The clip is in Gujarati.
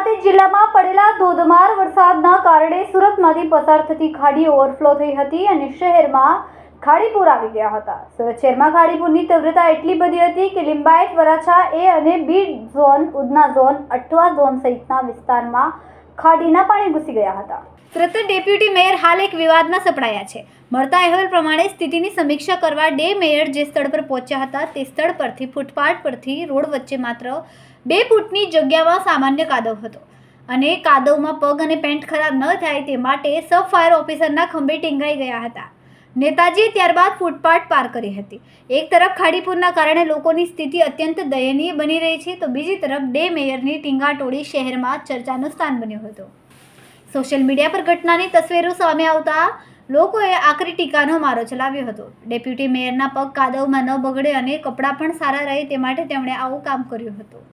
જિલ્લામાં પડેલા ધોધમાર વરસાદના કારણે સુરતમાંથી પસાર થતી ખાડી ઓવરફ્લો થઈ હતી અને શહેરમાં ખાડીપુર આવી ગયા હતા. સુરત શહેરમાં ખાડીપુરની તીવ્રતા એટલી બધી હતી કે લિંબાયત, વરાછા એ અને B zone, Udhna zone Athwa zone સહિતના વિસ્તારમાં ખાડીના પાણી ઘૂસી ગયા હતા. સુરત ડેપ્યુટી મેયર હાલ એક વિવાદમાં સપડાયા છે. મળતા અહેવાલ પ્રમાણે સ્થિતિની સમીક્ષા કરવા ડે મેયર જે સ્થળ પર પહોંચ્યા હતા તે સ્થળ પરથી ફૂટપાથ પરથી રોડ વચ્ચે માત્ર બે ફૂટની જગ્યામાં સામાન્ય કાદવ હતો. અને કાદવમાં પગ અને પેન્ટ ખરાબ ન થાય તે માટે સબ ફાયર ઓફિસરના ખંભે ટીંગાઈ ગયા હતા. નેતાજીએ ત્યારબાદ ફૂટપાથ પાર કરી હતી. એક તરફ ખાડીપુરના કારણે લોકોની સ્થિતિ અત્યંત દયનીય બની રહી છે, તો બીજી તરફ ડે મેયરની ટીંગાટોળી શહેરમાં ચર્ચાનું સ્થાન બન્યું હતું. સોશિયલ મીડિયા પર ઘટનાની તસવીરો સામે આવતા લોકોએ આકરી ટીકાનો મારો ચલાવ્યો હતો. ડેપ્યુટી મેયરના પગ કાદવમાં ન બગડે અને કપડાં પણ સારા રહે તે માટે તેમણે આવું કામ કર્યું હતું.